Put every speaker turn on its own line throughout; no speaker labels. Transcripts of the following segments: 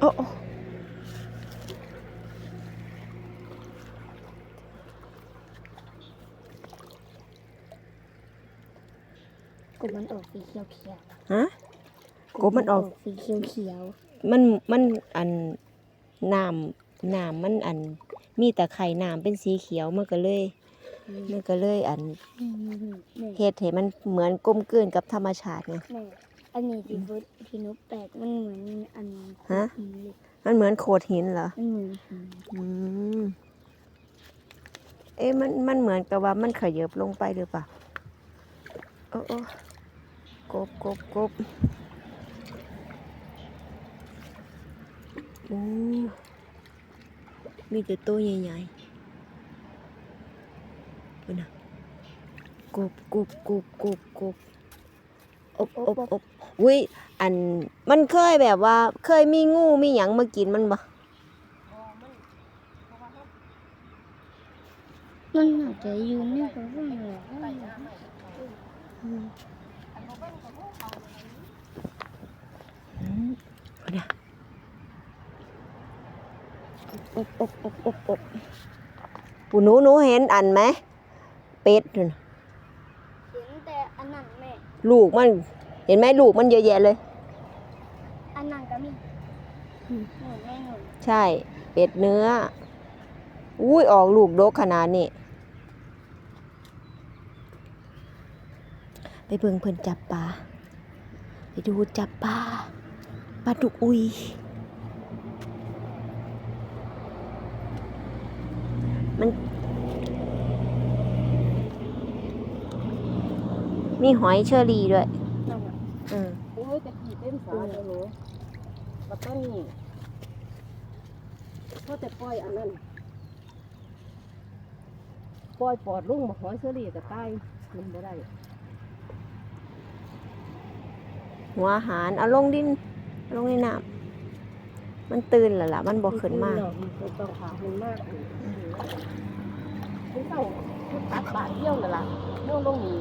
โอ้โอ้
กบมันออกสีเขียวเขียว
ฮะกบมันออก
สีเขียวเขียว
มันมันอันน้ำน้ำมันอัน มีแต่ไข่น้ำเป็นสีเขียวมันก็เลยมันก็เลยอัน
แม่
เฮ็ดให้มันเหมือนกลมกลืนกับธรรมชาติไง
แม่ อันนี้ที่พุทที่นุ๊กแปลกมันเหมือนอัน
ฮะ
หินเลย
มันเหมือนโขดหินเหรอ
มันเหมือนหิน
อืม เอ๊ะมันมันเหมือนกับว่ามันขยับลงไปหรือเปล่าโอ้โอ้กบกบกบโอ้มีแต่ตัวใหญ่ๆดูนะกบกบกบกบกบ อบอบอบอุ้ยอันมันเคยแบบว่า เคยมีงูมีหยังมากินมันบ่
มันอาจจะอยู่ในกระเบื้องหรอ
อืมเอาเนี่ยอบอบอบอบอบปูหนูหนูเห็นอันไหมเป็ดนั่นน่ะ
เห็นแต่อันนั้นแม่
ลูกมัน เห็นไหมลูกมันเยอะแยะเลย
อันนั้นก็มีหนุนแม่หนุน
ใช่ เป็ดเนื้อ อุ้ยออกลูกโดกขนาดนี้ ไปเบิ่งเพิ่นจับปลา ไปดูจับปลา ปลาดุกอุยมัน มีหอยเชอรี่ด้วย
นั่นน่ะ
อืม
โอ้ยตะกี้เป็นสาเด้อหนูบัดตอนนี้พอแต่ปล่อยอันนั้นปล่อยปอดลุงบ่หอยเชอรี่ก็ตายมันบ่ได้
หัวอาหารเอาลงดินเอาลงในน้ำมันตื่นแล้วล่ะ มันบอกขึ้นมา
จริงๆแล้วมันต้องหามันมากเลยมันต้องตัดบาทเดียวนั่นล่ะโน่นลงนี่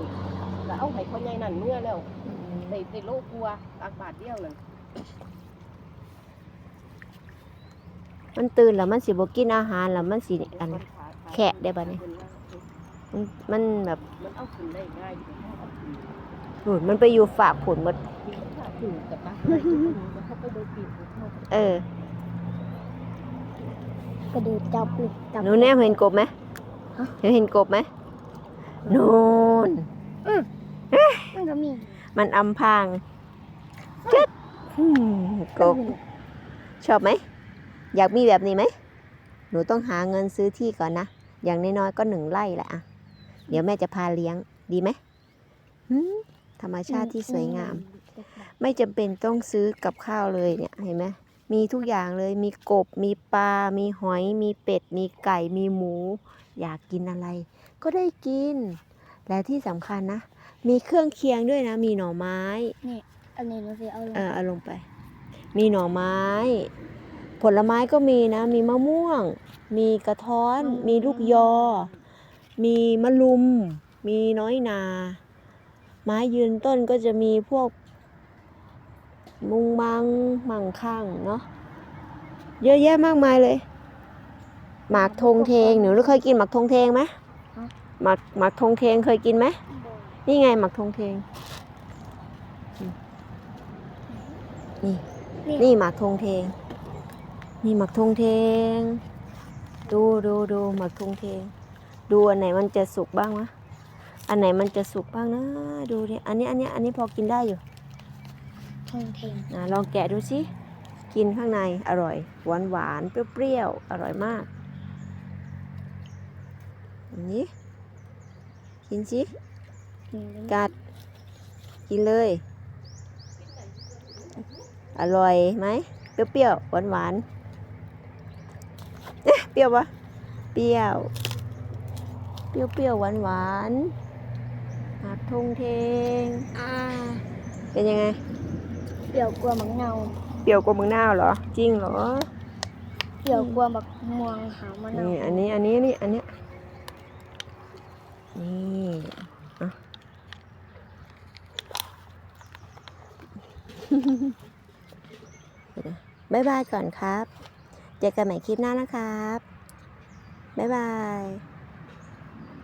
แล้วเอาให้คนใหญ่นั่นเมื่อแล้วได้ได้โลกลัวตักบาทเดียวนั่น
มันตื่นแล้วมันสิบกินอาหารแล้วมันสิอัน แขะได้บัดนี้มันมันแบบ
มันเอาขึ้นได้ง่ายอยู่เอาขึ้น
หนุนมันไปอยู่ฝากผลหมด
ถ้าขึ้นกับตักได้ที่มันเขาไปโดนปีนเขา
เออ
กระดูกจับเลยจับ
หนูแน่เห็นกบไหม
ฮะ
หนูเห็นกบไหมนู่น
มันก็มี
มันอำพรางจึ๊ดอืมกบชอบไหม อยากมีแบบนี้ไหม หนูต้องหาเงินซื้อที่ก่อนนะ อย่างน้อยๆก็หนึ่งไร่แหละอะเดี๋ยวแม่จะพาเลี้ยงดีไหมหืมธรรมชาติที่สวยงาม ไม่จำเป็นต้องซื้อกับข้าวเลยเนี่ยเห็นไหมมีทุกอย่างเลยมีกบ มีปลา มีหอย มีเป็ด มีไก่ มีหมู อยากกินอะไร ก็ได้กิน และที่สำคัญนะ มีเครื่องเคียงด้วยนะ มีหน่อไม้
อันนี้หนูสิเอาลง
เออเอาลงไป มีหน่อไม้ ผลไม้ก็มีนะ มีมะม่วง มีกระท้อน มีลูกยอ มีมะลุม มีน้อยนา ไม้ยืนต้นก็จะมีพวก มุงมัง มั่งคั่งเนาะ เยอะแยะมากมายเลย หมากทงเทง หนูเคยกินหมากทงเทงไหมหมากหมากทงเทงเคยกินไหม นี่ไงหมากทงเทง นี่ นี่หมากทงเทง นี่หมากทงเทง ดูดูดูหมากทงเทง ดูอันไหนมันจะสุกบ้างวะ อันไหนมันจะสุกบ้างนะ ดูดิ อันนี้อันนี้อันนี้พอกินได้อยู่
ทงเทง
อะลองแกะดูสิ กินข้างในอร่อย หวานหวานๆเปรี้ยวๆ อร่อยมากอันนี้กินสิ กัด กินเลย อร่อยไหมเปรี้ยวๆหวานหวานๆเอ๊ะเปรี้ยวปะเปรี้ยว เปรี้ยวเปรี้ยวหวานหวานๆหาดทงเทง
อ่า
เป็นยังไง
เปรี้ยวกว่ามังเนา
เปรี้ยวกว่ามึงนาวเหรอ จริงเหรอ
เปรี้ยวกว่าบักม่วงหาวมะนาว
นี่อันนี้อันนี้นี่อันเนี้ยนี่อะ บายบายก่อนครับ เจอกันใหม่คลิปหน้านะครับ บ๊ายบาย